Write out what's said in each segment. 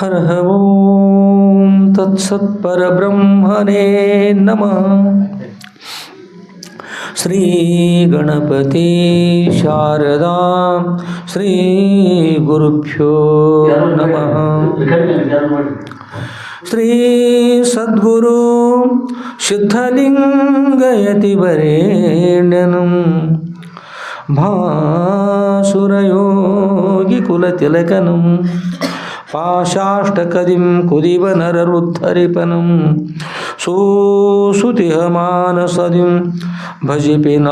हर ओम तत्सत्परब्रह्मणे नमः। श्रीगणपति शारदा श्रीगुरुभ्यो नमः। श्रीसद्गुरु सिद्धलिङ्गयतिवरेण्यनं भासुरयोगिकुलतिलकनम् पाशाष्टकदिं कुदिव नररुद्धरिपनं सुसुतिह मानसदिं भजिपिन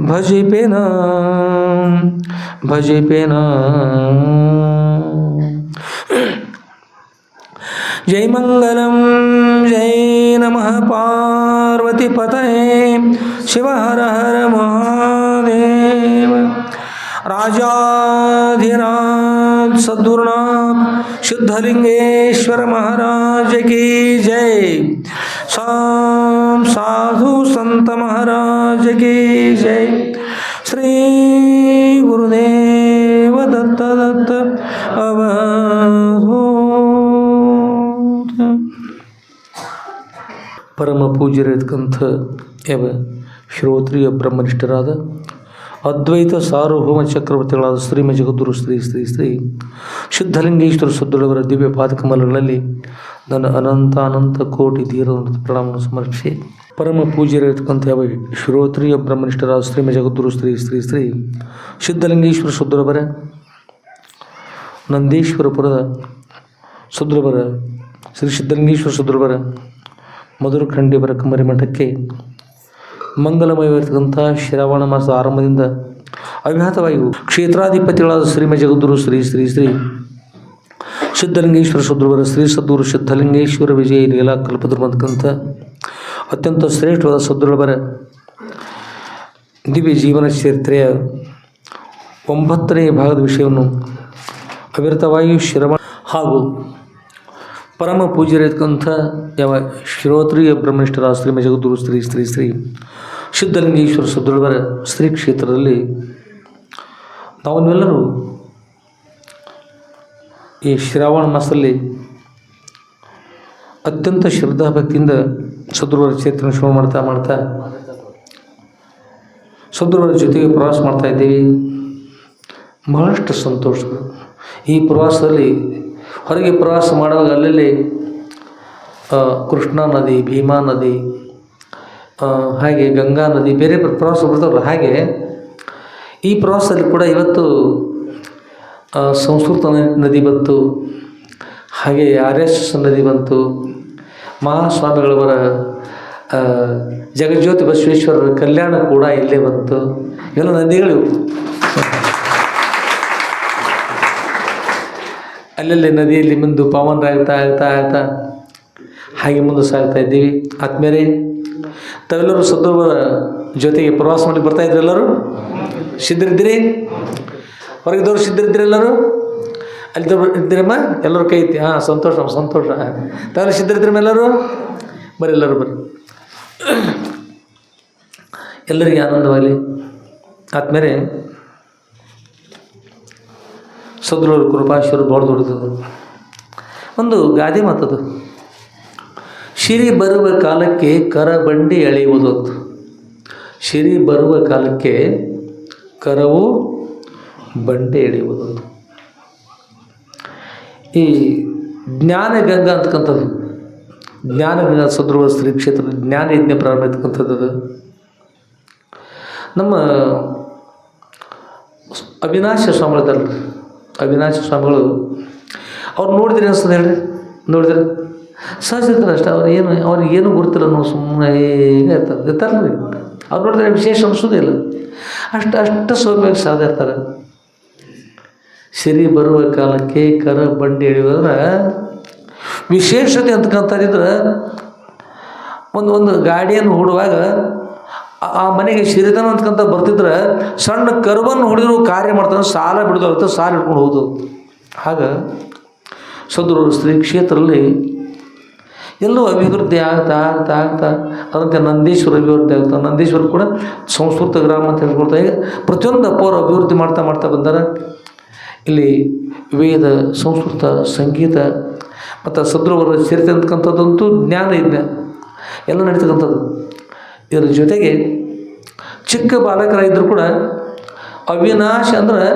भजिपिन भजिपिन। जय मंगलम, जय नमः पार्वती पतये, शिव हर हर महादेव। राजा राजाधिराज सद्गुरुनाथ शुद्धलिंगेश्वर महाराज की जय साम साधु संत महाराज की जय श्री गुरुदेव दत्त दत्त अवधूत ಪರಮ ಪೂಜ್ಯರಿರ್ತಕ್ಕಂಥ ಯಾವ ಶ್ರೋತ್ರಿಯ ಬ್ರಹ್ಮನಿಷ್ಠರಾದ ಅದ್ವೈತ ಸಾರ್ವಭೌಮ ಚಕ್ರವರ್ತಿಗಳಾದ ಶ್ರೀಮ ಜಗದ್ಗುರು ಶ್ರೀ ಶ್ರೀ ಶ್ರೀ ಸಿದ್ಧಲಿಂಗೇಶ್ವರ ಸದ್ದುಳವರ ದಿವ್ಯ ಪಾದಕಮಲಗಳಲ್ಲಿ ನನ್ನ ಅನಂತ ಅನಂತ ಕೋಟಿ ಧೀರ ಪ್ರಣಾಮವನ್ನು ಸಮರ್ಪಿಸಿ ಪರಮ ಪೂಜೆಯಲ್ಲಿರತಕ್ಕಂಥ ಯಾವ ಶ್ರೋತ್ರಿಯ ಬ್ರಹ್ಮನಿಷ್ಠರಾದ ಶ್ರೀಮ ಜಗದ್ಗುರು ಶ್ರೀ ಶ್ರೀ ಶ್ರೀ ಸಿದ್ಧಲಿಂಗೇಶ್ವರ ಸದ್ದುಳವರ ನಂದೀಶ್ವರಪುರದ ಸುದ್ರವರ ಶ್ರೀ ಸಿದ್ಧಲಿಂಗೇಶ್ವರ ಸುದ್ರವರ ಮಧುರ ಖಂಡಿವರ ಕಮರಿ ಮಠಕ್ಕೆ ಮಂಗಲಮಯವಿರತಕ್ಕಂಥ ಶ್ರಾವಣ ಮಾಸದ ಆರಂಭದಿಂದ ಅವ್ಯಾತವಾಗಿ ಕ್ಷೇತ್ರಾಧಿಪತಿಗಳಾದ ಶ್ರೀಮ ಜಗದ್ಗುರು ಶ್ರೀ ಶ್ರೀ ಶ್ರೀ ಸಿದ್ಧಲಿಂಗೇಶ್ವರ ಸುದ್ರವರ ಶ್ರೀ ಸದ್ಗುರು ಸಿದ್ಧಲಿಂಗೇಶ್ವರ ವಿಜಯ ಲೀಲಾ ಕಲ್ಪದ್ರಮಂತಕ್ಕಂಥ ಅತ್ಯಂತ ಶ್ರೇಷ್ಠವಾದ ಸದ್ಗುರುವರ ದಿವ್ಯ ಜೀವನ ಚರಿತ್ರೆಯ ಒಂಬತ್ತನೇ ಭಾಗದ ವಿಷಯವನ್ನು ಅವಿರತವಾಗಿ ಶ್ರವಣ ಹಾಗೂ ಪರಮ ಪೂಜ್ಯರಿರ್ತಕ್ಕಂಥ ಯಾವ ಶ್ರೋತ್ರಿಯ ಬ್ರಹ್ಮನಿಷ್ಠರ ಶ್ರೀಮ ಜಗದ್ಗುರು ಶ್ರೀ ಶ್ರೀ ಶ್ರೀ ಸಿದ್ಧಲಿಂಗೇಶ್ವರ ಸುದೃಢವರ ಶ್ರೀ ಕ್ಷೇತ್ರದಲ್ಲಿ ನಾವೆಲ್ಲರೂ ಈ ಶ್ರಾವಣ ಮಾಸದಲ್ಲಿ ಅತ್ಯಂತ ಶ್ರದ್ಧಾ ಭಕ್ತಿಯಿಂದ ಸದೃಢರ ಕ್ಷೇತ್ರ ಶುರು ಮಾಡ್ತಾ ಮಾಡ್ತಾ ಸದೃಢರ ಜೊತೆಗೆ ಪ್ರವಾಸ ಮಾಡ್ತಾ ಇದ್ದೀವಿ. ಬಹಳಷ್ಟು ಸಂತೋಷ ಈ ಪ್ರವಾಸದಲ್ಲಿ ಹೊರಗೆ ಪ್ರವಾಸ ಮಾಡುವಾಗ ಅಲ್ಲಲ್ಲಿ ಕೃಷ್ಣಾ ನದಿ, ಭೀಮಾ ನದಿ ಹಾಗೆ ಗಂಗಾ ನದಿ, ಬೇರೆ ಪ್ರವಾಸ ಬರ್ತಾವಲ್ಲ, ಹಾಗೆ ಈ ಪ್ರವಾಸದಲ್ಲಿ ಕೂಡ ಇವತ್ತು ಸಂಸ್ಕೃತ ನದಿ ಬಂತು, ಹಾಗೆ ಆರ್ ಎಸ್ ಎಸ್ ನದಿ ಬಂತು, ಮಹಾಸ್ವಾಮಿಗಳವರ ಜಗಜ್ಯೋತಿ ಬಸವೇಶ್ವರರ ಕಲ್ಯಾಣ ಕೂಡ ಇಲ್ಲೇ ಬಂತು, ಇವೆಲ್ಲ ನದಿಗಳು. ಅಲ್ಲಲ್ಲಿ ನದಿಯಲ್ಲಿ ಮುಂದೆ ಪವನ ಆಗ್ತಾ ಆಗ್ತಾ ಆಗ್ತಾ, ಹಾಗೆ ಮುಂದೆ ಸಾಗ್ತಾ ಇದ್ದೀವಿ ಆದ್ಮೇಲೆ ತಾವೆಲ್ಲರೂ ಸದ್ಗುರುವರ ಜೊತೆಗೆ ಪ್ರವಾಸ ಮಾಡಿ ಬರ್ತಾ ಇದ್ರಿ ಎಲ್ಲರೂ? ಸಿದ್ಧರಿದ್ದೀರಿ? ಹೊರಗಿದವರು ಸಿದ್ಧರಿದ್ದೀರಿ ಎಲ್ಲರೂ? ಅಲ್ಲಿ ಇದ್ದೀರಮ್ಮ ಎಲ್ಲರೂ ಕೈ ಐತಿ ಹಾಂ, ಸಂತೋಷ ಸಂತೋಷ. ತಾವೆಲ್ಲ ಸಿದ್ಧರಿದ್ದೀರಮ್ಮ ಎಲ್ಲರೂ? ಬರ್ರಿ ಎಲ್ಲರೂ ಬರ್ರಿ. ಎಲ್ಲರಿಗೆ ಆನಂದವಾಗಲಿ. ಆದ್ಮೇಲೆ ಸದ್ರವ್ರ ಕೃಪಾಶ್ವರು ಭಾಳ ದೊಡ್ಡದು. ಒಂದು ಗಾದೆ ಮಾತದು ಶಿರಿ ಬರುವ ಕಾಲಕ್ಕೆ ಕರ ಬಂಡಿ ಎಳೆಯುವುದು. ಶಿರಿ ಬರುವ ಕಾಲಕ್ಕೆ ಕರವು ಬಂಡೆ ಎಳೆಯುವುದು. ಈ ಈ ಜ್ಞಾನಗಂಗಾ ಅಂತಕ್ಕಂಥದ್ದು, ಜ್ಞಾನಗಂಗಾ ಸದ್ರುವ ಶ್ರೀ ಕ್ಷೇತ್ರದ ಜ್ಞಾನ ಯಜ್ಞ ಪ್ರಾರಂಭ ಇರ್ತಕ್ಕಂಥದ್ದು. ನಮ್ಮ ಅವಿನಾಶ ಸ್ವಾಮಿಗಳಿದ್ದಾರೆ ಅವಿನಾಶ ಸ್ವಾಮಿಗಳು, ಅವ್ರು ನೋಡಿದ್ರೆ ಅನ್ಸ್ತದೆ ಹೇಳಿ ನೋಡಿದ್ರೆ? ಸಹಜ ಇರ್ತಾರೆ ಅಷ್ಟೇ, ಅವ್ರು ಏನು, ಅವ್ರಿಗೆ ಏನು ಗುರುತಿಲ್ಲ ನಾವು ಸುಮ್ಮನೆ ಹೇಗೆ ಇರ್ತಾರೆ. ಇರ್ತಾರಲ್ಲ ಅವ್ರು ನೋಡಿದ್ರೆ ವಿಶೇಷ ಅನಿಸೋದಿಲ್ಲ ಅಷ್ಟು ಅಷ್ಟು ಸೌಮ್ಯವಾಗಿ ಸಾಧ ಇರ್ತಾರೆ. ಸಿರಿ ಬರುವ ಕಾಲಕ್ಕೆ ಕರ ಬಂಡಿ ಹೇಳಿದ್ರೆ ವಿಶೇಷತೆ ಅಂತಕ್ಕಂಥದ್ದಿದ್ರೆ ಒಂದು ಒಂದು ಗಾಡಿಯನ್ನು ಹೂಡುವಾಗ ಆ- ಮನೆಗೆ ಸಿರಿತನ ಅಂತಕ್ಕಂಥ ಬರ್ತಿದ್ರೆ ಸಣ್ಣ ಕರುವನ್ನು ಹೊಡೆದ್ರು ಕಾರ್ಯ ಮಾಡ್ತಾನೆ, ಸಾಲ ಬಿಡೋದಾಗುತ್ತೆ, ಸಾಲ ಇಟ್ಕೊಂಡು ಹೋಗೋದು. ಆಗ ಸದ್ರ ಶ್ರೀ ಕ್ಷೇತ್ರದಲ್ಲಿ ಎಲ್ಲೂ ಅಭಿವೃದ್ಧಿ ಆಗ್ತಾ ಆಗ್ತಾ ಆಗ್ತಾ ಅದಕ್ಕೆ ನಂದೀಶ್ವರ ಅಭಿವೃದ್ಧಿ ಆಗ್ತಾ ನಂದೀಶ್ವರ ಕೂಡ ಸಂಸ್ಕೃತ ಗ್ರಾಮ ಅಂತ ಹೇಳ್ಕೊಡ್ತಾ ಈಗ ಪ್ರತಿಯೊಂದು ಅಪ್ಪವರು ಅಭಿವೃದ್ಧಿ ಮಾಡ್ತಾ ಮಾಡ್ತಾ ಬಂದಾರೆ. ಇಲ್ಲಿ ವೇದ, ಸಂಸ್ಕೃತ, ಸಂಗೀತ ಮತ್ತು ಸದ್ರವರ ಸೇರಿತಕ್ಕಂಥದ್ದಂತೂ ಜ್ಞಾನ ಇದೆ ಎಲ್ಲ ನಡೀತಕ್ಕಂಥದ್ದು. ಇದರ ಜೊತೆಗೆ ಚಿಕ್ಕ ಬಾಲಕರಾಗಿದ್ದರೂ ಕೂಡ ಅವಿನಾಶ ಅಂದ್ರೆ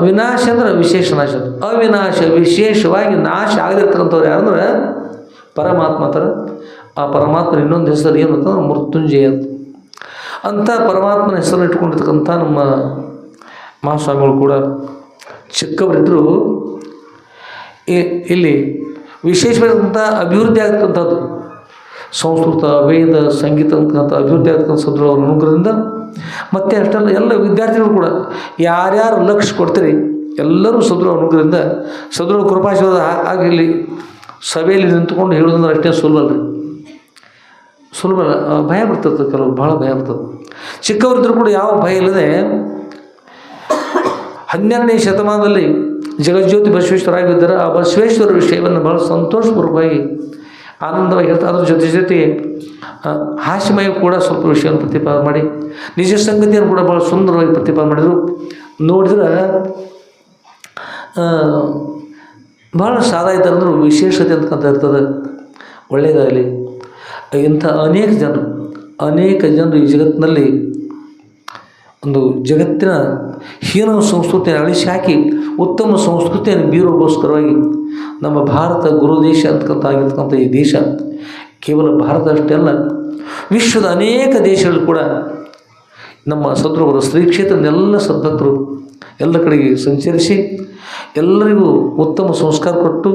ವಿನಾಶ ಅಂದ್ರೆ ವಿಶೇಷ ನಾಶ. ಅವಿನಾಶ ವಿಶೇಷವಾಗಿ ನಾಶ ಆಗದಿರ್ತಕ್ಕಂಥವ್ರು ಯಾರಂದ್ರೆ ಪರಮಾತ್ಮ ಥರ ಆ ಪರಮಾತ್ಮನ ಇನ್ನೊಂದು ಹೆಸರು ಏನು ಅಂತಂದ್ರೆ ಮೃತ್ಯುಂಜಯ ಅಂತ. ಅಂಥ ಪರಮಾತ್ಮನ ಹೆಸರನ್ನು ಇಟ್ಕೊಂಡಿರ್ತಕ್ಕಂಥ ನಮ್ಮ ಮಹಾಸ್ವಾಮಿಗಳು ಕೂಡ ಚಿಕ್ಕವರಿದ್ದರೂ ಇಲ್ಲಿ ವಿಶೇಷವಾದಂಥ ಅಭಿವೃದ್ಧಿ ಆಗ್ತಕ್ಕಂಥದ್ದು. ಸಂಸ್ಕೃತ, ವೇದ, ಸಂಗೀತ ಅಂತಕ್ಕಂಥ ಅಭಿವೃದ್ಧಿ ಆಗ್ತಕ್ಕಂಥ ಸದ್ರು ಅವರ ಅನುಗ್ರಹದಿಂದ. ಮತ್ತು ಅಷ್ಟೆಲ್ಲ ಎಲ್ಲ ವಿದ್ಯಾರ್ಥಿಗಳು ಕೂಡ ಯಾರ್ಯಾರು ಲಕ್ಷ ಕೊಡ್ತೀರಿ, ಎಲ್ಲರೂ ಸದ್ರು ಅನುಗ್ರಹದಿಂದ ಸದ್ರು ಕೃಪಾಶೀರ್ವಾದ ಆಗಿರಲಿ ಸಭೆಯಲ್ಲಿ ನಿಂತ್ಕೊಂಡು ಹೇಳೋದಂದ್ರೆ ಅಷ್ಟೇ ಸುಲಭ ಸುಲಭ ಭಯ ಬರ್ತದೆ ಕೆಲವರು ಭಾಳ ಭಯ ಬರ್ತದೆ. ಚಿಕ್ಕವರಿದ್ದರೂ ಕೂಡ ಯಾವ ಭಯ ಇಲ್ಲದೆ ಹನ್ನೆರಡನೇ ಶತಮಾನದಲ್ಲಿ ಜಗಜ್ಯೋತಿ ಬಸವೇಶ್ವರಾಗಿದ್ದಾರೆ ಆ ಬಸವೇಶ್ವರ ವಿಷಯವನ್ನು ಬಹಳ ಸಂತೋಷಪೂರ್ವಕವಾಗಿ ಆನಂದವಾಗಿ ಹೇಳ್ತಾರೆ. ಅದ್ರ ಜೊತೆ ಜೊತೆಗೆ ಹಾಸ್ಯಮಯ ಕೂಡ ಸ್ವಲ್ಪ ವಿಷಯವನ್ನು ಪ್ರತಿಪಾದನೆ ಮಾಡಿ, ನಿಜ ಸಂಗತಿಯನ್ನು ಕೂಡ ಭಾಳ ಸುಂದರವಾಗಿ ಪ್ರತಿಪಾದನೆ ಮಾಡಿದರು. ನೋಡಿದ್ರೆ ಭಾಳ ಸಾದಾ ಇದ್ದಾರೆ ಅಂದರೂ ವಿಶೇಷತೆ ಅಂತಕ್ಕಂಥ ಇರ್ತದೆ. ಒಳ್ಳೆಯದಾಗಲಿ. ಇಂಥ ಅನೇಕ ಜನರು ಅನೇಕ ಜನರು ಈ ಜಗತ್ತಿನಲ್ಲಿ ಒಂದು ಜಗತ್ತಿನ ಹೀನ ಸಂಸ್ಕೃತಿಯನ್ನು ಅಳಿಸಿ ಹಾಕಿ ಉತ್ತಮ ಸಂಸ್ಕೃತಿಯನ್ನು ಬೀರೋಗೋಸ್ಕರವಾಗಿ ನಮ್ಮ ಭಾರತ ಗುರು ದೇಶ ಅಂತಕ್ಕಂಥ ಆಗಿರ್ತಕ್ಕಂಥ ಈ ದೇಶ ಕೇವಲ ಭಾರತ ಅಷ್ಟೇ ಅಲ್ಲ, ವಿಶ್ವದ ಅನೇಕ ದೇಶಗಳು ಕೂಡ ನಮ್ಮ ಸದ್ರವರು ಶ್ರೀ ಕ್ಷೇತ್ರದೆಲ್ಲ ಸದ್ಭಕ್ತರು ಎಲ್ಲ ಕಡೆಗೆ ಸಂಚರಿಸಿ ಎಲ್ಲರಿಗೂ ಉತ್ತಮ ಸಂಸ್ಕಾರ ಕೊಟ್ಟು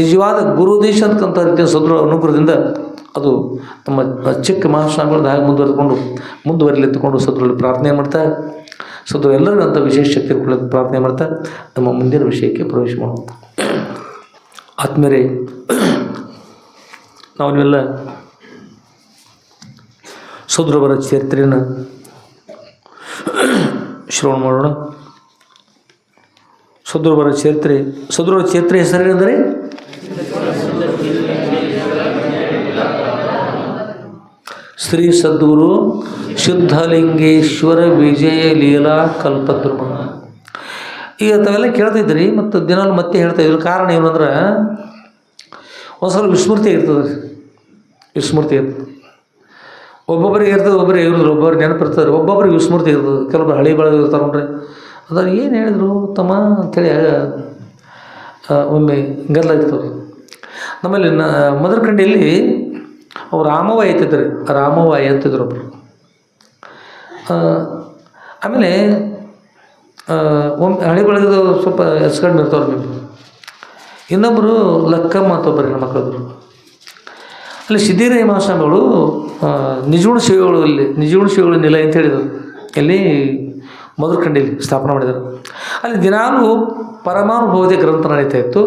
ನಿಜವಾದ ಗುರು ದೇಶ ಅಂತಕ್ಕಂಥ ರೀತಿಯ ಸದೃಢ ಅನುಗ್ರಹದಿಂದ ಅದು ನಮ್ಮ ಚಿಕ್ಕ ಮಹಾಸ್ವಾಮಿಗಳದ್ದು ಹಾಗೆ ಮುಂದುವರೆದುಕೊಂಡು ಮುಂದುವರಿಲಿ ಎತ್ತುಕೊಂಡು ಸದ್ರಲ್ಲಿ ಪ್ರಾರ್ಥನೆ ಮಾಡ್ತಾ, ಸದೃಢ ಎಲ್ಲರಿಗೂ ಅಂಥ ವಿಶೇಷ ಶಕ್ತಿ ಪ್ರಾರ್ಥನೆ ಮಾಡ್ತಾ ನಮ್ಮ ಮುಂದಿನ ವಿಷಯಕ್ಕೆ ಪ್ರವೇಶ ಮಾಡೋಣ. ಆತ್ಮೀಯರೇ, ನಾವು ನೀವೆಲ್ಲ ಸದ್ರವರ ಚರಿತ್ರೆಯನ್ನು ಶ್ರವಣ ಮಾಡೋಣ. ಸದ್ರವರ ಚರಿತ್ರೆ ಸದ್ರವರ ಚರಿತ್ರೆ ಹೆಸರೇನೆಂದರೆ? ಶ್ರೀ ಸದ್ಗುರು ಶುದ್ಧಲಿಂಗೇಶ್ವರ ವಿಜಯ ಲೀಲಾ ಕಲ್ಪದ್ರುಮ. ಈಗ ತಾವೆಲ್ಲ ಕೇಳ್ತಿದ್ರಿ ಮತ್ತು ದಿನಾಲು ಮತ್ತೆ ಹೇಳ್ತಾ ಇದ್ರು. ಕಾರಣ ಏನಂದ್ರೆ ಒಂದ್ಸಲ ವಿಸ್ಮೃತಿ ಇರ್ತದೆ. ವಿಸ್ಮೃತಿ ಇರ್ತದೆ. ಒಬ್ಬೊಬ್ಬರಿಗೆ ಇರ್ತದೆ ಒಬ್ಬರಿಗೆ ಇರೋದ್ರು ಒಬ್ಬರು ನೆನಪಿರ್ತಾರೆ. ಒಬ್ಬೊಬ್ಬರಿಗೆ ವಿಸ್ಮೃತಿ ಇರ್ತದೆ. ಕೆಲವೊಬ್ಬರು ಹಳಿ ಬೆಳೆದಿರ್ತಾರೆ ನೋಡ್ರಿ. ಅದ್ರ ಏನು ಹೇಳಿದ್ರು? ತಮ್ಮ ಅಂತೇಳಿ ಒಮ್ಮೆ ಗದ್ದಲ ಇತ್ತು ನಮ್ಮಲ್ಲಿ ನ ಮದರಕಂಡಿಯಲ್ಲಿ ಅವ್ರು ರಾಮವಾಯಿ ಐತಿದ್ರು ರಾಮವಾಯಿ ಅಂತಿದ್ರು ಒಬ್ಬರು ಆಮೇಲೆ ಒಮ್ಮೆ ಹಳಿ ಬೆಳೆದು ಸ್ವಲ್ಪ ಹೆಸ್ಕಂಡು ಇರ್ತಾವ್ರು ನೀವು ಇನ್ನೊಬ್ಬರು ಲಕ್ಕಮ್ಮ ಅಂತ ಒಬ್ಬರು ಹೆಣ್ಮಕ್ಳದ್ರು ಅಲ್ಲಿ ಸಿದ್ಧಿರಾಯ ಮಹಾಸ್ವಾಮಿಗಳು ನಿಜಗುಣ ಶಿವಗಳು ಇಲ್ಲಿ ನಿಜಗುಣ ಶಿವಗಳು ನಿಲಯ ಅಂತ ಹೇಳಿದರು. ಇಲ್ಲಿ ಮಧುರಖಂಡಿಲಿ ಸ್ಥಾಪನೆ ಮಾಡಿದರು. ಅಲ್ಲಿ ದಿನಾಲೂ ಪರಮಾನುಭವದ ಗ್ರಂಥ ನಡೀತಾ ಇತ್ತು.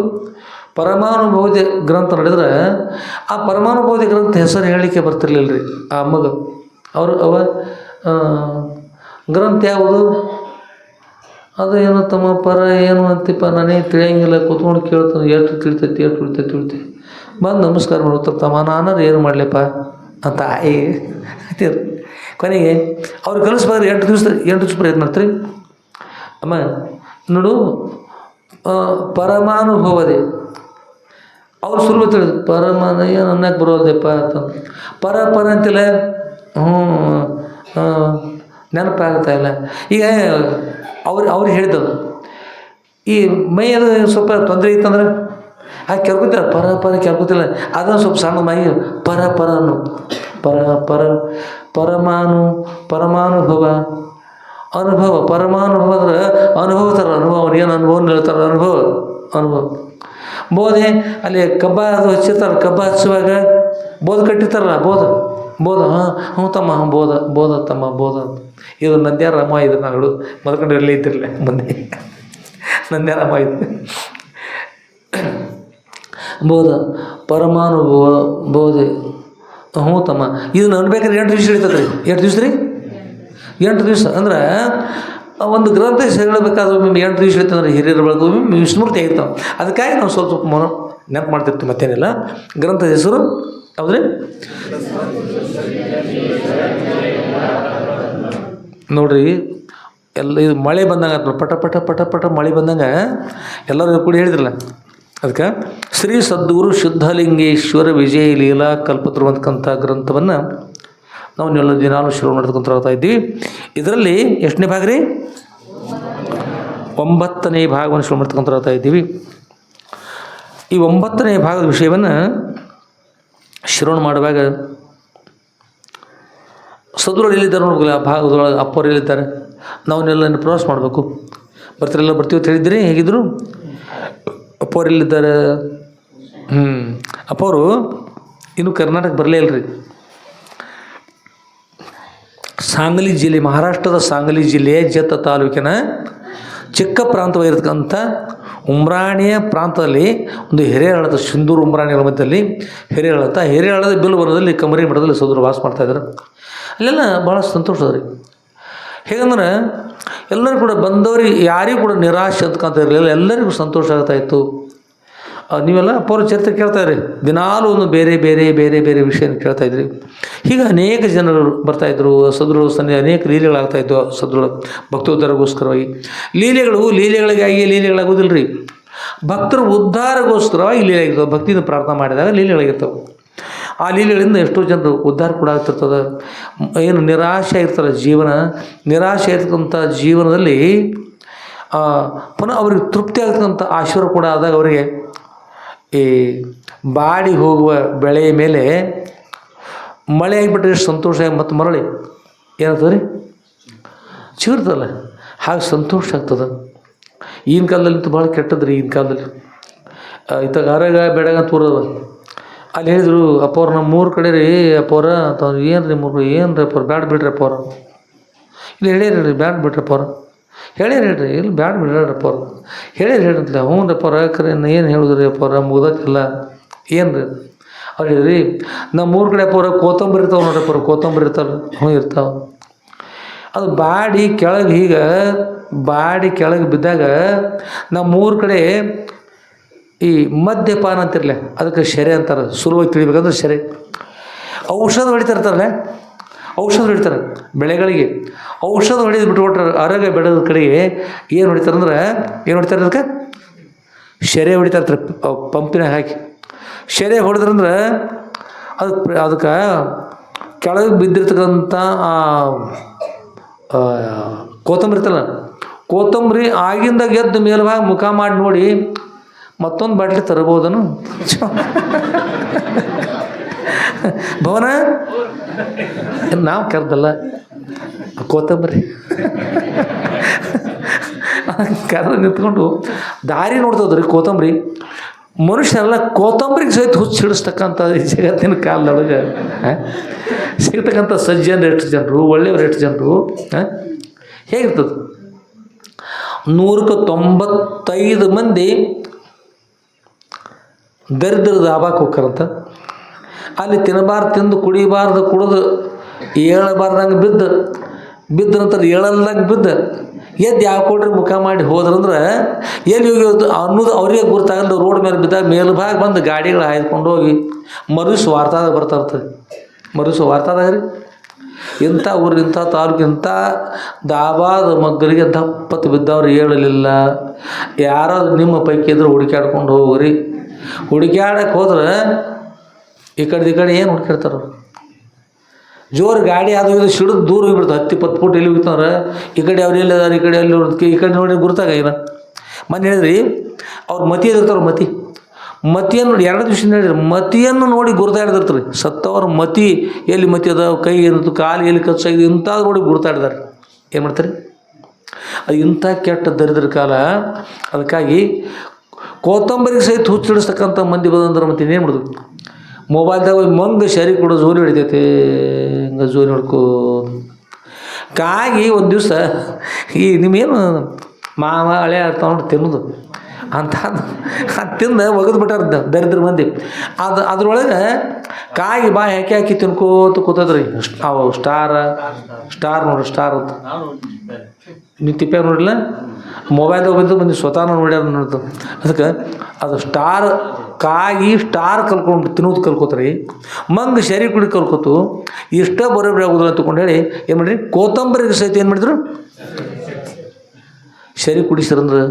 ಪರಮಾನುಭವದ ಗ್ರಂಥ ನಡೆದ್ರೆ ಆ ಪರಮಾನುಭವದ ಗ್ರಂಥ ಹೆಸರು ಹೇಳಲಿಕ್ಕೆ ಬರ್ತಿರ್ಲಿಲ್ಲ ರೀ ಆ ಅಮ್ಮಗ. ಅವರು, ಅವ ಗ್ರಂಥ ಯಾವುದು? ಅದು ಏನು ತಮ್ಮ ಪರ ಏನು ಅಂತಿಪ್ಪ ನಾನೇ ತಿಳಿಯಂಗಿಲ್ಲ, ಕೂತ್ಕೊಂಡು ಕೇಳ್ತಾನೆ ಎಷ್ಟು ತಿಳಿತೈತಿ ಎಷ್ಟು ತಿಳಿತೈತಿ ತಿಳಿತೈತಿ ಬಂದು ನಮಸ್ಕಾರ ಮಾಡ್ತಾರೆ ತಮ್ಮ ನಾನು ಏನು ಮಾಡಲಿಪ್ಪ? ಅಂತ ಆಯಿ ಅಂತೀರು ಕೊನೆಗೆ ಅವ್ರು ಕಲಿಸ್ಬಾರ್ದು ಎಂಟು ದಿವಸ ಎಂಟು ದಿವಸ ಪ್ರಯತ್ನ ಮಾಡ್ತೀರಿ? ಅಮ್ಮ ನೋಡು ಪರಮಾನುಭವದೆ. ಅವ್ರು ಸುಲಭ ತಿಳಿದು ಪರಮಾನ ಏನು ಅನ್ನಕ್ಕೆ ಬರೋದಪ್ಪ ಅಂತ. ಪರ ಪರ ಅಂತಿಲ್ಲ. ಹ್ಞೂ ಆ, ನೆನಪಾಗ್ತಾ ಇಲ್ಲ. ಈಗ ಅವ್ರು ಅವ್ರು ಹೇಳಿದವು ಈ ಮೈ ಅದು ಸ್ವಲ್ಪ ತೊಂದರೆ ಇತ್ತಂದ್ರೆ ಆ ಕೆಲ್ಕೊತಿಲ್ಲ ಪರ ಪರ ಕೆಲ್ಕೊತಿಲ್ಲ ಅದೊಂದು ಸ್ವಲ್ಪ ಸಣ್ಣ ಮೈ ಪರ ಪರ ಪರ ಪರ. ಪರಮಾನು ಪರಮಾನುಭವ. ಅನುಭವ ಪರಮಾನುಭವ ಅಂದ್ರೆ ಅನುಭವ ಥರ ಅನುಭವ. ಏನು ಅನುಭವ ಹೇಳ್ತಾರೆ ಅನುಭವ ಅನುಭವ. ಬೋಧೆ, ಅಲ್ಲಿ ಕಬ್ಬ ಅದು ಹಚ್ಚಿರ್ತಾರೆ ಕಬ್ಬ ಹಚ್ಚುವಾಗ ಬೋಧ ಕಟ್ಟಿರ್ತಾರಲ್ಲ, ಬೋಧ. ಬೋಧ, ಹಾಂ, ಹ್ಞೂ ತಮ್ಮ ಹ್ಞೂ ಬೋಧ ಬೋಧ ತಮ್ಮ, ಬೋಧ ಇದು ನಂದ್ಯಾರ ರಮ ಇದು ನಾಗಳು. ಮಲ್ಕೊಂಡು ಇರಲಿ ಇದ್ದಿರಲಿ ಮುಂದೆ. ನಂದ್ಯಾರ ರಮ ಇದು. ಬೋಧ, ಪರಮಾನುಭವ, ಬೋಧೆ. ಹ್ಞೂ ತಮ್ಮ. ಇದು ಅನ್ಬೇಕಾದ್ರೆ ಎಂಟು ದಿವ್ಸ ಹಿಡಿತದೆ ರೀ. ಎಂಟು ದಿವಸ ರೀ? ಎಂಟು ದಿವಸ. ಅಂದ್ರೆ ಒಂದು ಗ್ರಂಥ ಹೇಳಬೇಕಾದ್ರೆ ಒಮ್ಮೆ ಎಂಟು ದಿವಸ ಹಿಡಿತಂದ್ರೆ ಹಿರಿಯರ ಬಳಗ ಒಮ್ಮೆ ವಿಸ್ಮೃತಿ ಆಗಿರ್ತಾವೆ. ಅದಕ್ಕಾಗಿ ನಾವು ಸ್ವಲ್ಪ ಸ್ವಲ್ಪ ಮನ ನೆನಪು ಮಾಡ್ತಿರ್ತೀವಿ ಮತ್ತೇನಿಲ್ಲ. ಗ್ರಂಥದ ಹೆಸರು? ಹೌದ್ರಿ? ನೋಡ್ರಿ, ಎಲ್ಲ ಇದು ಮಳೆ ಬಂದಂಗೆ ಪಟ ಪಟ ಪಟ ಪಟ ಮಳೆ ಬಂದಂಗೆ ಎಲ್ಲರೂ ಕೂಡಿ ಹೇಳಿದ್ರಲ್ಲ ಅದಕ್ಕೆ ಶ್ರೀ ಸದ್ಗುರು ಶುದ್ಧಲಿಂಗೇಶ್ವರ ವಿಜಯ ಲೀಲಾ ಕಲ್ಪತರು ಅಂತಕ್ಕಂಥ ಗ್ರಂಥವನ್ನು ನಾವು ನೆಲ್ಲ ದಿನಾಲು ಶುರು ಮಾಡ್ತಕ್ಕಂಥ ಹೋಗ್ತಾ ಇದ್ದೀವಿ. ಇದರಲ್ಲಿ ಎಷ್ಟನೇ ಭಾಗ ರೀ? ಒಂಬತ್ತನೇ ಭಾಗವನ್ನು ಶುರು ಮಾಡ್ತಕ್ಕಂಥ ಇದ್ದೀವಿ. ಈ ಒಂಬತ್ತನೇ ಭಾಗದ ವಿಷಯವನ್ನು ಶ್ರವಣ ಮಾಡುವಾಗ ಸದ್ಗುರು ಎಲ್ಲಿದ್ದಾರೆ ನೋಡ್ಕೊಳ್ಳಿ ಆ ಭಾಗದೊಳಗೆ ಅಪ್ಪರು ಎಲ್ಲಿದ್ದಾರೆ? ನಾವನ್ನೆಲ್ಲ ಪ್ರವಾಸ ಮಾಡಬೇಕು. ಬರ್ತಾರೆಲ್ಲ ಬರ್ತೀವಿ ಅಂತ ಹೇಳಿದ್ರಿ ಹೇಗಿದ್ರು? ಅಪ್ಪವ್ರು ಎಲ್ಲಿದ್ದಾರೆ ಹ್ಞೂ ಅಪ್ಪವರು ಇನ್ನು ಕರ್ನಾಟಕ ಬರಲೇ ಇಲ್ರಿ. ಸಾಂಗಲಿ ಜಿಲ್ಲೆ ಮಹಾರಾಷ್ಟ್ರದ ಸಾಂಗ್ಲಿ ಜಿಲ್ಲೆ ಜತ್ತ ತಾಲೂಕಿನ ಚಿಕ್ಕ ಪ್ರಾಂತವಾಗಿರ್ತಕ್ಕಂಥ ಉಮ್ರಾಣಿಯ ಪ್ರಾಂತದಲ್ಲಿ ಒಂದು ಹಿರೇಹಳ್ಳದ ಸಿಂಧೂರು ಉಮ್ರಾಣಿಯ ಮಧ್ಯದಲ್ಲಿ ಹಿರೇಹಳ್ಳದ ಹಿರೇಹಳ್ಳದ ಬಿಲ್ವರದಲ್ಲಿ ಕಮರಿ ಮಠದಲ್ಲಿ ಸೋದರು ವಾಸ ಮಾಡ್ತಾಯಿದ್ರು ಅಲ್ಲೆಲ್ಲ ಭಾಳ ಸಂತೋಷ ರೀ. ಹೇಗಂದ್ರೆ ಎಲ್ಲರೂ ಕೂಡ ಬಂದವರಿಗೆ ಯಾರಿಗೂ ಕೂಡ ನಿರಾಶೆ ಅಂತಕ್ಕಂಥ ಇರಲಿಲ್ಲ ಎಲ್ಲರಿಗೂ ಸಂತೋಷ ಆಗ್ತಾ ಇತ್ತು. ಆ, ನೀವೆಲ್ಲ ಅಪ್ಪವ್ರ ಚರಿತ್ರೆ ಕೇಳ್ತಾ ಇದ್ರಿ ದಿನಾಲೂ ಒಂದು ಬೇರೆ ಬೇರೆ ಬೇರೆ ಬೇರೆ ವಿಷಯ ಕೇಳ್ತಾ ಇದ್ರಿ. ಹೀಗೆ ಅನೇಕ ಜನರು ಬರ್ತಾಯಿದ್ರು ಸದೃಢ ಸನ್ನಿ ಅನೇಕ ಲೀಲೆಗಳಾಗ್ತಾ ಇದ್ವು ಸದ್ರುಗಳು ಭಕ್ತೋದ್ಧಾರಗೋಸ್ಕರವಾಗಿ ಲೀಲೆಗಳು ಲೀಲೆಗಳಿಗಾಗಿ ಲೀಲೆಗಳಾಗೋದಿಲ್ಲ ರೀ ಭಕ್ತರ ಉದ್ಧಾರಗೋಸ್ಕರವಾಗಿ ಲೀಲೆ ಆಗಿರ್ತವೆ ಭಕ್ತಿಯಿಂದ ಪ್ರಾರ್ಥನೆ ಮಾಡಿದಾಗ ಲೀಲೆಗಳಾಗಿರ್ತವೆ. ಆ ಲೀಲೆಗಳಿಂದ ಎಷ್ಟೋ ಜನರು ಉದ್ಧಾರ ಕೂಡ ಆಗ್ತಿರ್ತದೆ. ಏನು ನಿರಾಶೆ ಆಗಿರ್ತಾರೆ ಜೀವನ. ನಿರಾಶೆ ಇರ್ತಕ್ಕಂಥ ಜೀವನದಲ್ಲಿ ಪುನಃ ಅವ್ರಿಗೆ ತೃಪ್ತಿ ಆಗ್ತಕ್ಕಂಥ ಆಶೀರ್ವಾದ ಕೂಡ ಆದಾಗ ಅವರಿಗೆ ಈ ಬಾಡಿ ಹೋಗುವ ಬೆಳೆಯ ಮೇಲೆ ಮಳೆ ಆಗಿಬಿಟ್ರೆ ಎಷ್ಟು ಸಂತೋಷ ಮತ್ತೆ ಮರಳಿ ಏನಾಗ್ತದೆ? ರೀ ಚಿಗುರ್ತಲ್ಲ ಹಾಗೆ ಸಂತೋಷ ಆಗ್ತದೆ. ಈಗಿನ ಕಾಲದಲ್ಲಿ ಭಾಳ ಕೆಟ್ಟದ್ರಿ ಈಗಿನ ಕಾಲದಲ್ಲಿ. ಇತ್ತ ಇತ್ತಾಗ ಆರಾಗ ಬೆಳಗ ಅಂತ ಊರದ ಅಲ್ಲಿ ಹೇಳಿದರು, ಅಪ್ಪವ್ರ, ನಮ್ಮ ಮೂರು ಕಡೆ ರೀ, ಅಪ್ಪವ್ರ ಅಂತ ಏನು ರೀ ಮೂರು ಏನು ರೀ ಅಪ್ಪವ್ರ, ಬ್ಯಾಡ ಬಿಡ್ರಿ ಅಪ್ಪವ್ರ. ಇಲ್ಲಿ ಹೇಳಿರಿ ಬ್ಯಾಡ ಬಿಡ್ರಿ ಅಪ್ಪವ್ರ. ಹೇಳಿರಿ ಹೇಳ್ರಿ, ಇಲ್ಲಿ ಬ್ಯಾಡ ಬಿಡ್ರಿ ಅವ್ರು ಹೇಳಿರಿ ಹೇಳ್ರಿ ಹ್ಞೂ ರೀ ಅಪ್ಪವ್ರ ಕರೆ ಏನು ಹೇಳಿದ್ರಿ ಅಪ್ಪವ್ರ ಮುಗ್ದಕ್ಕಿಲ್ಲ ಏನು ರೀ? ಅವ್ರು ಹೇಳಿದ್ರಿ ನಮ್ಮ ಊರ ಕಡೆ ಪೋರ ಕೋತಂಬರಿ ಇರ್ತಾವೆ ನೋಡ್ರಿ ಅಪ್ಪವ್ರ, ಕೋತಂಬರಿ ಇರ್ತಾವೆ, ಹ್ಞೂ ಇರ್ತಾವೆ. ಅದು ಬಾಡಿ ಕೆಳಗೆ ಈಗ, ಬಾಡಿ ಕೆಳಗೆ ಬಿದ್ದಾಗ ನಮ್ಮ ಮೂರು ಕಡೆ ಈ ಮದ್ಯಪಾನ ಅಂತಿರಲ್ಲ ಅದಕ್ಕೆ ಶೆರೆ ಅಂತಾರೆ, ಸುಲಭವಾಗಿ ತಿಳಿಬೇಕಂದ್ರೆ ಶೆರೆ. ಔಷಧ ಹೊಡಿತಾ ಔಷಧ ಹೊಡಿತಾರೆ ಬೆಳೆಗಳಿಗೆ. ಔಷಧ ಹೊಡೆದು ಬಿಟ್ಬಿಟ್ರೆ ಆರೋಗ್ಯ ಬೆಳೆದ ಕಡೆಗೆ ಏನು ಹೊಡಿತಾರಂದ್ರೆ ಏನು ಹೊಡಿತಾರೆ ಅದಕ್ಕೆ? ಶೆರೆ ಹೊಡಿತಾರೆ ಪಂಪಿನಾಗ ಹಾಕಿ. ಶೆರೆ ಹೊಡೆದ್ರಂದ್ರೆ ಅದು ಅದಕ್ಕೆ ಕೆಳಗೆ ಬಿದ್ದಿರ್ತಕ್ಕಂಥ, ಆ ಕೊತ್ತಂಬರಿ ಇರ್ತಲ್ಲ ಕೋತಂಬರಿ ಆಗಿಂದ ಗೆದ್ದು ಮೇಲ್ಭಾಗ ಮುಖ ಮಾಡಿ ನೋಡಿ ಮತ್ತೊಂದು ಬಾಟ್ಲಿ ತರಬಹುದನು? ಭವನ? ನಾವು ಕರೆದಲ್ಲ. ಕೋತಂಬರಿ ಕರೆದು ನಿಂತ್ಕೊಂಡು ದಾರಿ ನೋಡ್ತದ್ರಿ ಕೋತಂಬರಿ ಮನುಷ್ಯರೆಲ್ಲ ಕೋತಂಬರಿಗೆ ಸಹಿತ ಹುಚ್ಚು ಹಿಡಿಸ್ತಕ್ಕಂಥ ಈ ಜಗತ್ತಿನ ಕಾಲದೊಳಗೆ ಸಿಗ್ತಕ್ಕಂಥ ಸಜ್ಜನರು ಎಷ್ಟು ಜನರು, ಒಳ್ಳೆಯವ್ರು ಎಷ್ಟು ಜನರು ಹೇಗಿರ್ತದೆ? ನೂರಕ್ಕೆ ತೊಂಬತ್ತೈದು ಮಂದಿ ದರಿದ್ರದ ಆಬಾಕ್ ಹೋಗ್ತಾರಂತ. ಅಲ್ಲಿ ತಿನ್ನಬಾರ್ದು, ತಿಂದು ಕುಡಿಬಾರ್ದು, ಕುಡಿದು ಏಳಬಾರ್ದಂಗೆ ಬಿದ್ದು, ಬಿದ್ದ ನಂತರ ಏಳಲ್ದಂಗೆ ಬಿದ್ದು, ಎದ್ದು ಯಾವ ಕೊಡ್ರಿ ಮುಖ ಮಾಡಿ ಹೋದ್ರಂದ್ರೆ ಎಲ್ಲಿ ಹೋಗಿ ಅನ್ನೋದು ಅವ್ರಿಗೆ ಗುರುತಾಗಲ್ಲ ರೋಡ್ ಮೇಲೆ ಬಿದ್ದಾಗ ಮೇಲ್ಭಾಗ ಬಂದು ಗಾಡಿಗಳು ಹಾಯ್ಕೊಂಡು ಹೋಗಿ. ಮರು ಸ್ವಾರ್ಥದಾಗ ಬರ್ತಾರ್ತದೆ ಮರು ಸ್ವಾರ್ಥದಾಗ ರೀ. ಇಂಥ ಊರು, ಇಂಥ ದಾಬಾದ ಮಗ್ಗರಿಗೆ ದಪ್ಪತ್ತು ಬಿದ್ದವ್ರು ಹೇಳಲಿಲ್ಲ ಯಾರೋ ನಿಮ್ಮ ಪೈಕಿ ಇದ್ರೆ ಹುಡುಕ್ಯಾಡ್ಕೊಂಡು ಹೋಗ್ರಿ. ಹುಡುಕ್ಯಾಡಕ್ಕೆ ಹೋದ್ರೆ ಈ ಕಡೆ ಈ ಕಡೆ ಏನು ಹುಡ್ಕಿರ್ತಾರ? ಜೋರು ಗಾಡಿ ಅದು ಇದು ಸಿಡಿದು ದೂರ ಹೋಗ್ಬಿಡ್ತು, ಹತ್ತು ಇಪ್ಪತ್ತು ಫುಟ್ ಎಲ್ಲಿ ಹೋಗ್ತಾರೆ ಈ ಕಡೆ ಅವ್ರು ಇಲ್ಲ ಈ ಕಡೆ ಎಲ್ಲಿ ಹೊಡ್ದು ಈ ಕಡೆ ನೋಡಿ ಗುರುತಾಗ ಏನ ಮೊನ್ನೆ ಹೇಳಿದ್ರಿ, ಅವ್ರು ಮತಿ ಎದಿರ್ತಾರ ಮತಿ? ಮತಿಯನ್ನು ನೋಡಿ, ಎರಡು ದಿವಸ ಹೇಳಿದ್ರು, ಮತಿಯನ್ನು ನೋಡಿ ಗುರುತಾಡ್ದಿರ್ತಾರೆ ಸತ್ತವ್ರ ಮತಿ ಎಲ್ಲಿ ಮತಿ ಅದ, ಕೈ ಏನಿತ್ತು ಕಾಲು ಎಲ್ಲಿ ಕಚ್ಚಾಗಿದೆ ಇಂಥದ್ದು ನೋಡಿ ಗುರುತಾಡ್ದಾರೆ ಏನು ಮಾಡ್ತಾರೆ? ಅದು ಇಂಥ ಕೆಟ್ಟ ದರಿದ್ರ ಕಾಲ. ಅದಕ್ಕಾಗಿ ಕೋತಂಬರಿಗೆ ಸಹಿತ ಹುಚ್ಚಿಡಿಸ್ತಕ್ಕಂಥ ಮಂದಿ ಬಂದ್ರೆ ಮತ್ತೆ ಇನ್ನೇನು ಮಾಡೋದು? ಮೊಬೈಲ್ದಾಗ ಮಂಗ ಶರಿ ಕೊಡೋ ಜೋರು ಹಿಡಿತೈತೆ ಹಿಂಗೆ ಜೋರು ಹಿಡ್ಕೋ ಕಾಗಿ ಒಂದು ದಿವಸ ಈ ನಿಮ್ಮೇನು ಮಾವ ಹಳೆ ತೊಗೊಂಡು ತಿನ್ನೋದು. ಅಂತ ಅದು ತಿಂದು ಒಗೆದು ಬಿಟ್ಟಾರ ದರಿದ್ರ ಮಂದಿ. ಅದು, ಅದ್ರೊಳಗೆ ಕಾಯಿ ಬಾ ಹಾಕಿ ಹಾಕಿ ತಿನ್ಕೋತ ಕೂತದ್ರಿ? ಅವು ಸ್ಟಾರ, ಸ್ಟಾರ್ ನೋಡ್ರಿ, ಸ್ಟಾರ್ ಅಂತ. ನೀವು ತಿಪ್ಪ ನೋಡಿಲ್ಲ ಮೊಬೈಲ್ದಾಗ ಬಂದು ಮಂದಿ ಸ್ವತಃ ನೋಡ್ಯಾರ ನೋಡ್ತು ಅದಕ್ಕೆ ಅದು ಸ್ಟಾರ್ ಕಾಗಿ ಸ್ಟಾರ್ ಕಲ್ಕೊಂಡು ತಿನ್ನೋದು ಕಲ್ಕೋತಾರೆ ಮಂಗ ಶರಿ ಕುಡಿ ಕಲ್ಕೋತು. ಇಷ್ಟ ಬರೋಬ್ರಿ ಆಗೋದಿಲ್ಲ ತಗೊಂಡು ಹೇಳಿ, ಏನು ಮಾಡ್ರಿ? ಕೋತಂಬರಿಗೆ ಸಹಿತ ಏನು ಮಾಡಿದ್ರು? ಶರಿ ಕುಡಿಸ್ರಂದ್ರೆ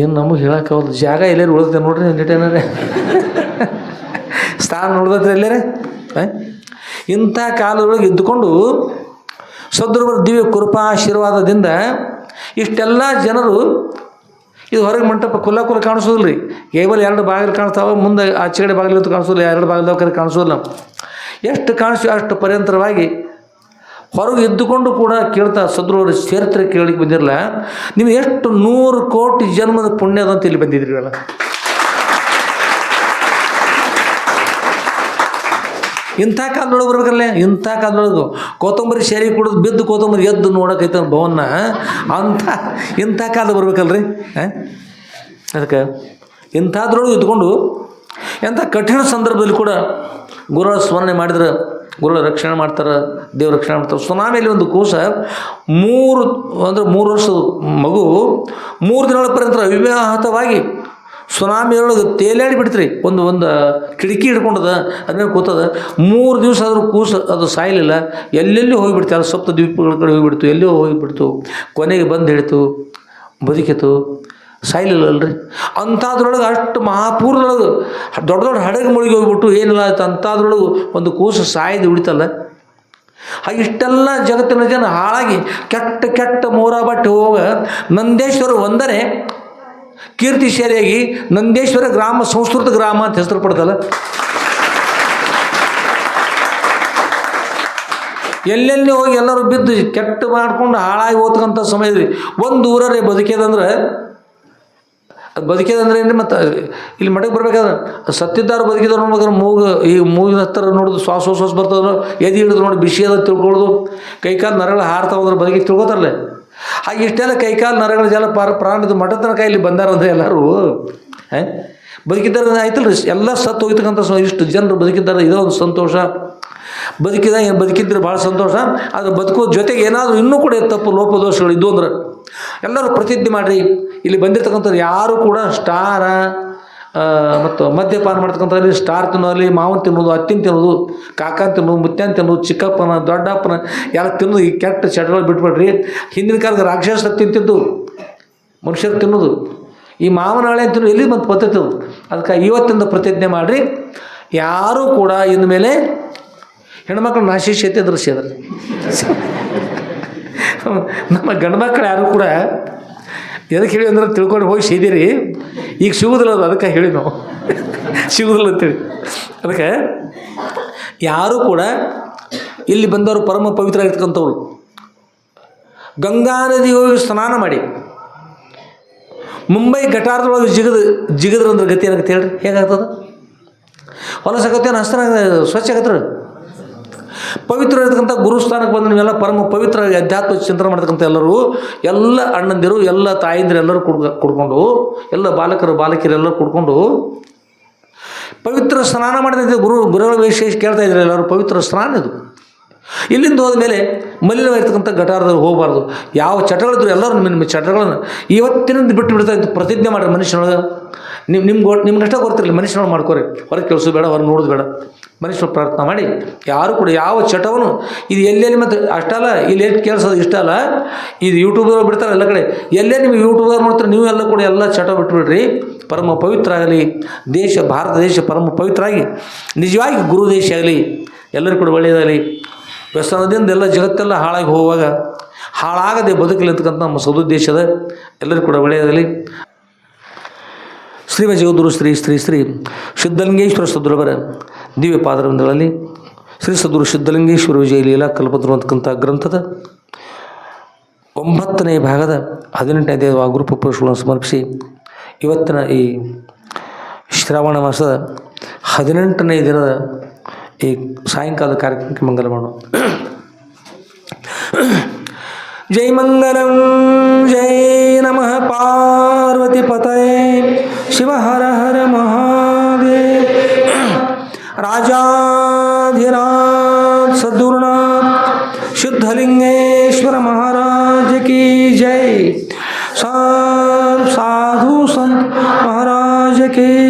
ಏನು ನಮಗೆ ಹೇಳೋಕ್ಕಾಗಲ್ಲ ಜಾಗ ಎಲ್ಲರೂ ಉಳಿದ ನೋಡ್ರಿ ನಿಟ್ಟೇನಾರೆ ಸ್ಥಾನ ನೋಡ್ದತ್ರಿ ಎಲ್ಲರೇ? ಇಂಥ ಕಾಲದೊಳಗೆ ಇದ್ದುಕೊಂಡು ಸದ್ರುವರ ದಿವ್ಯ ಕೃಪಾ ಆಶೀರ್ವಾದದಿಂದ ಇಷ್ಟೆಲ್ಲ ಜನರು ಇದು ಹೊರಗೆ ಮಂಟಪ ಕುಲ್ಲ ಕುಲ ಕಾಣಿಸೋದಿಲ್ಲ ರೀ ಕೇವಲ ಎರಡು ಬಾಗಿಲು ಕಾಣಿಸ್ತಾವೆ, ಮುಂದೆ ಆಚೆಗಡೆ ಬಾಗಿಲು ಅಂತ ಕಾಣಿಸೋದಿಲ್ಲ, ಎರಡು ಬಾಗಿಲು ಕರೆ ಕಾಣಿಸೋದಿಲ್ಲ. ಎಷ್ಟು ಕಾಣಿಸಿ ಅಷ್ಟು ಪರ್ಯಂತರವಾಗಿ ಹೊರಗೆ ಎದ್ದುಕೊಂಡು ಕೂಡ ಕೇಳ್ತಾ ಸದ್ರವ್ರ ಚರಿತ್ರೆ ಕೇಳಲಿಕ್ಕೆ ಬಂದಿರಲ್ಲ ನೀವು ಎಷ್ಟು ನೂರು ಕೋಟಿ ಜನ್ಮದ ಪುಣ್ಯದಂತ ಇಲ್ಲಿ ಬಂದಿದ್ರಿ ಅಲ್ಲ ಇಂಥ ಕಾಲದೊಳಗೆ ಬರ್ಬೇಕಲ್ಲೇ? ಇಂಥ ಕಾಲದೊಳಗು ಕೊತ್ತಂಬರಿ ಶೇರಿ ಕುಡಿದು ಬಿದ್ದು ಕೊತ್ತಂಬರಿ ಎದ್ದು ನೋಡೋಕೈತ ಭವನ್ನ. ಅಂಥ, ಇಂಥ ಕಾಲ ಬರ್ಬೇಕಲ್ರಿ? ಹಾಂ ಅದಕ್ಕೆ ಇಂಥದ್ರೊಳಗೆ ಇದ್ಕೊಂಡು. ಎಂಥ ಕಠಿಣ ಸಂದರ್ಭದಲ್ಲಿ ಕೂಡ ಗುರು ಸ್ಮರಣೆ ಮಾಡಿದ್ರೆ ಗುರು ರಕ್ಷಣೆ ಮಾಡ್ತಾರೆ, ದೇವ್ರ ರಕ್ಷಣೆ ಮಾಡ್ತಾರೆ. ಸುನಾಮಿಯಲ್ಲಿ ಒಂದು ಕೂಸ ಮೂರು, ಅಂದರೆ ಮೂರು ವರ್ಷದ ಮಗು ಮೂರು ದಿನಗಳ ಪರ್ಯಂತ ಅವಿವಾಹಿತವಾಗಿ ಸುನಾಮಿಯೊಳಗೆ ತೇಲಾಡಿ ಬಿಡ್ತ್ರಿ. ಒಂದು ಒಂದು ಕಿಟಕಿ ಹಿಡ್ಕೊಂಡದ ಅದನ್ನ ಕೂತದ. ಮೂರು ದಿವಸ ಆದರೂ ಕೂಸು, ಅದು ಸಾಯಲಿಲ್ಲ. ಎಲ್ಲೆಲ್ಲಿ ಹೋಗಿಬಿಡ್ತು? ಅದು ಸಪ್ತ ದ್ವೀಪಗಳ ಕಡೆ ಹೋಗಿಬಿಡ್ತು. ಎಲ್ಲೋ ಹೋಗಿಬಿಡ್ತು. ಕೊನೆಗೆ ಬಂದು ಹಿಡಿತು ಬದುಕಿತು. ಸಾಯ್ಲಿಲ್ಲಲ್ರಿ. ಅಂಥದ್ರೊಳಗೆ ಅಷ್ಟು ಮಹಾಪೂರ್ದೊಳಗೆ ದೊಡ್ಡ ದೊಡ್ಡ ಹಡಗು ಮುಳುಗಿ ಹೋಗಿಬಿಟ್ಟು ಏನಿಲ್ಲ ಆಯ್ತು? ಅಂಥದ್ರೊಳಗೆ ಒಂದು ಕೂಸು ಸಾಯ್ದು ಉಳಿತಲ್ಲ. ಹಾಗೆ ಇಷ್ಟೆಲ್ಲ ಜಗತ್ತಿನ ಜನ ಹಾಳಾಗಿ ಕೆಟ್ಟ ಕೆಟ್ಟ ಮೋರ ಬಟ್ಟೆ ಹೋಗ ನಂದೇಶ್ವರ ಒಂದರೆ ಕೀರ್ತಿ ಶಾಲೆಯಾಗಿ ನಂದೇಶ್ವರ ಗ್ರಾಮ, ಸಂಸ್ಕೃತ ಗ್ರಾಮ ಅಂತ ಹೆಸರು ಪಡ್ತಲ್ಲ ಎಲ್ಲೆಲ್ಲಿ ಹೋಗಿ ಎಲ್ಲರೂ ಬಿದ್ದು ಕೆಟ್ಟ ಮಾಡ್ಕೊಂಡು ಹಾಳಾಗಿ ಓದ್ಕೊಂಥ ಸಮಯದಲ್ಲಿ ಒಂದು ಊರರೇ ಬದುಕಿದಂದ್ರೆ ಅದು ಬದುಕಿದಂದ್ರೆ ಏನು ಮತ್ತು, ಇಲ್ಲಿ ಮಠಕ್ಕೆ ಬರ್ಬೇಕಾದ್ರೆ ಸತ್ತಿದ್ದಾರು ಬದುಕಿದ್ರು ನೋಡ್ಬೇಕಾದ್ರೆ ಮೂಗು, ಈ ಮೂಗಿನ ಹತ್ತಿರ ನೋಡೋದು ಶ್ವಾಸ ಶ್ವಾಸ ಬರ್ತದ್ರು ಎದಿ ಹಿಡಿದು ನೋಡಿ ಬಿಸಿ ಅದ ತಿಳ್ಕೊಳ್ಳೋದು ಕೈಕಾಲು ನರಗಳು ಹಾರ್ತಾವಂದ್ರೆ ಬದುಕಿ ತಿಳ್ಕೊತಾರಲ್ಲ. ಹಾಗೆ ಇಷ್ಟೆಲ್ಲ ಕೈಕಾಲು ನರಗಳ ಜಲ ಪಾರ ಪ್ರಾಣದ ಮಠತನ ಕೈಲಿ ಬಂದಾರಂದ್ರೆ ಎಲ್ಲರೂ ಬದುಕಿದ್ದಾರೆ ಆಯ್ತಲ್ಲ ಎಲ್ಲ ಸತ್ತು ಹೋಗಿರ್ತಕ್ಕಂಥ ಸ- ಇಷ್ಟು ಜನರು ಬದುಕಿದ್ದಾರೆ, ಇದೋ ಒಂದು ಸಂತೋಷ. ಬದುಕಿದ ಬದುಕಿದ್ರೆ ಭಾಳ ಸಂತೋಷ, ಆದರೆ ಬದುಕೋ ಜೊತೆಗೆ ಏನಾದರೂ ಇನ್ನೂ ಕೂಡ ತಪ್ಪು ಲೋಪದೋಷಗಳು ಇದ್ದು ಅಂದ್ರೆ ಎಲ್ಲರೂ ಪ್ರತಿಜ್ಞೆ ಮಾಡಿರಿ. ಇಲ್ಲಿ ಬಂದಿರ್ತಕ್ಕಂಥವ್ರು ಯಾರು ಕೂಡ ಸ್ಟಾರ ಮತ್ತು ಮದ್ಯಪಾನ ಮಾಡ್ತಕ್ಕಂಥಲ್ಲಿ ಸ್ಟಾರ್ ತಿನ್ನೋದಲ್ಲಿ ಮಾವನ್ ತಿನ್ನೋದು, ಅತ್ತಿನ ತಿನ್ನೋದು, ಕಾಕನ್ ತಿನ್ನೋದು, ಮುತ್ಯನ್ ತಿನ್ನೋದು, ಚಿಕ್ಕಪ್ಪನ, ದೊಡ್ಡಪ್ಪನ ಎಲ್ಲ ತಿನ್ನೋದು. ಈ ಕೆಟ್ಟ ಚಟಗಳು ಬಿಟ್ಬಿಡ್ರಿ. ಹಿಂದಿನ ಕಾಲದ ರಾಕ್ಷಸ ತಿಂತಿದ್ದು, ಮನುಷ್ಯರು ತಿನ್ನೋದು. ಈ ಮಾವನ ಹಳೆ ತಿನ್ನೋದು ಎಲ್ಲಿ ಮತ್ತು ಪದ್ಧತಿ ಅದು ಅದಕ್ಕೆ ಇವತ್ತಿಂದ ಪ್ರತಿಜ್ಞೆ ಮಾಡಿರಿ. ಯಾರೂ ಕೂಡ ಇನ್ಮೇಲೆ ಹೆಣ್ಮಕ್ಳು ನಾಶಿ ಶೇತಿ ದೃಶ್ಯ ನಮ್ಮ ಗಂಡು ಮಕ್ಕಳು ಯಾರು ಕೂಡ ಎದಕ್ಕೆ ಹೇಳಿ ಅಂದ್ರೆ ತಿಳ್ಕೊಂಡು ಹೋಗಿ ಸೀದಿರಿ. ಈಗ ಸಿಗುದಿಲ್ಲ ಅದು, ಅದಕ್ಕೆ ಹೇಳಿ ನಾವು. ಸಿಗುದಿಲ್ಲ ಅಂತೇಳಿ. ಅದಕ್ಕೆ ಯಾರೂ ಕೂಡ ಇಲ್ಲಿ ಬಂದವರು ಪರಮ ಪವಿತ್ರ ಆಗಿರ್ತಕ್ಕಂಥವ್ರು ಗಂಗಾ ನದಿ ಹೋಗಿ ಸ್ನಾನ ಮಾಡಿ, ಮುಂಬೈ ಗಟಾರದೊಳಗೆ ಜಿಗದು, ಜಿಗದ್ರಂದ್ರೆ ಗತಿ ಏನಾಗುತ್ತೆ ಹೇಳ್ರಿ? ಹೇಗಾಗ್ತದ? ಹೊಲಸಾಗತ್ತೆ ಹಸ್ತನಾಗ ಸ್ವಚ್ಛ ಆಗತ್ತೆ? ಪವಿತ್ರ ಇರತಕ್ಕಂಥ ಗುರುಸ್ಥಾನಕ್ಕೆ ಬಂದು ನೀವೆಲ್ಲ ಪರಮ ಪವಿತ್ರ ಅಧ್ಯಾತ್ಮ ಚಿಂತನೆ ಮಾಡ್ತಕ್ಕಂಥ ಎಲ್ಲರೂ, ಎಲ್ಲ ಅಣ್ಣಂದಿರು, ಎಲ್ಲ ತಾಯಿಂದಿರು ಎಲ್ಲರೂ ಕುಡ್ಕ ಕುಡ್ಕೊಂಡು, ಎಲ್ಲ ಬಾಲಕರು, ಬಾಲಕಿಯರು ಎಲ್ಲರೂ ಕುಡ್ಕೊಂಡು, ಪವಿತ್ರ ಸ್ನಾನ ಮಾಡಿದ ಗುರು, ಗುರುಗಳ ವಿಶೇಷ ಕೇಳ್ತಾ ಇದ್ದಾರೆ ಎಲ್ಲರೂ, ಪವಿತ್ರ ಸ್ನಾನ ಇದು. ಇಲ್ಲಿಂದ ಹೋದ್ಮೇಲೆ ಮಲಿನವಾಗಿರ್ತಕ್ಕಂಥ ಗಟಾರದಲ್ಲಿ ಹೋಗಬಾರ್ದು. ಯಾವ ಚಟಗಳಿದ್ರು ಎಲ್ಲರೂ ನಿಮ್ಮ ಚಟಗಳನ್ನು ಇವತ್ತಿನಿಂದ ಬಿಟ್ಟು ಬಿಡ್ತಾ ಇದ್ದು ಪ್ರತಿಜ್ಞೆ ಮಾಡಿರಿ ಮನುಷ್ಯನೊಳಗೆ. ನಿಮ್ಮ ನಿಮ್ಗೆ ನಿಮ್ಗಷ್ಟೇ ಗೊತ್ತಿರಲಿ ಮನುಷ್ಯನವ್ರು ಮಾಡ್ಕೋರಿ. ಹೊರಗೆ ಕೆಲಸ ಬೇಡ, ಹೊರಗೆ ನೋಡೋದು ಬೇಡ. ಮನುಷ್ಯನ ಪ್ರಾರ್ಥನೆ ಮಾಡಿ. ಯಾರು ಕೂಡ ಯಾವ ಚಟವನ್ನು ಇದು ಎಲ್ಲೆಲ್ಲಿ ಮತ್ತು ಅಷ್ಟಲ್ಲ ಇಲ್ಲಿ ಎಷ್ಟು ಕೇಳಿಸೋದು ಇಷ್ಟ ಅಲ್ಲ. ಇದು ಯೂಟ್ಯೂಬ್ದವ್ರು ಬಿಡ್ತಾರೆ ಎಲ್ಲ ಕಡೆ. ಎಲ್ಲೇ ನಿಮಗೆ ಯೂಟ್ಯೂಬ್ದವ್ರು ಮಾಡ್ತಾರೆ, ನೀವು ಎಲ್ಲ ಕೂಡ ಎಲ್ಲ ಚಟ ಬಿಟ್ಬಿಡ್ರಿ. ಪರಮ ಪವಿತ್ರ ಆಗಲಿ. ದೇಶ, ಭಾರತ ದೇಶ ಪರಮ ಪವಿತ್ರ ಆಗಿ ನಿಜವಾಗಿ ಗುರು ದೇಶ ಆಗಲಿ. ಎಲ್ಲರೂ ಕೂಡ ಒಳ್ಳೆಯದಾಗಲಿ. ವ್ಯಸನದಿಂದ ಎಲ್ಲ ಜಗತ್ತೆಲ್ಲ ಹಾಳಾಗಿ ಹೋಗುವಾಗ, ಹಾಳಾಗದೆ ಬದುಕಲಿ ಅಂತಕ್ಕಂಥ ನಮ್ಮ ಸದುದ್ದೇಶದ ಎಲ್ಲರೂ ಕೂಡ ಒಳ್ಳೆಯದಾಗಲಿ. ಶ್ರೀ ಜಗದ್ಗುರು ಶ್ರೀ ಶ್ರೀ ಶ್ರೀ ಸಿದ್ಧಲಿಂಗೇಶ್ವರ ಸದ್ರವರ ದಿವ್ಯ ಪಾದರವೃಂದಗಳಲ್ಲಿ ಶ್ರೀ ಸದ್ಗುರು ಸಿದ್ಧಲಿಂಗೇಶ್ವರ ವಿಜಯ ಲೀಲಾ ಕಲ್ಪತರು ಗ್ರಂಥದ ಒಂಬತ್ತನೇ ಭಾಗದ ಹದಿನೆಂಟನೇ ದೇವ ಗುರು ಪುರುಷಗಳನ್ನು ಸಮರ್ಪಿಸಿ ಇವತ್ತಿನ ಈ ಶ್ರಾವಣ ಮಾಸದ ಹದಿನೆಂಟನೇ ದಿನದ ಈ ಸಾಯಂಕಾಲದ ಕಾರ್ಯಕ್ರಮಕ್ಕೆ ಮಂಗಲ ಮಾಡೋಣ. ಜೈ ಮಂಗಲಂ ಜೈ ನಮಃ, ಪಾರ್ವತಿ ಪತಯೇ. शिव हर हर महादेव। राजाधिराज सद्गुरुनाथ सिद्धलिंगेश्वर महाराज की जय। साधु संत महाराज की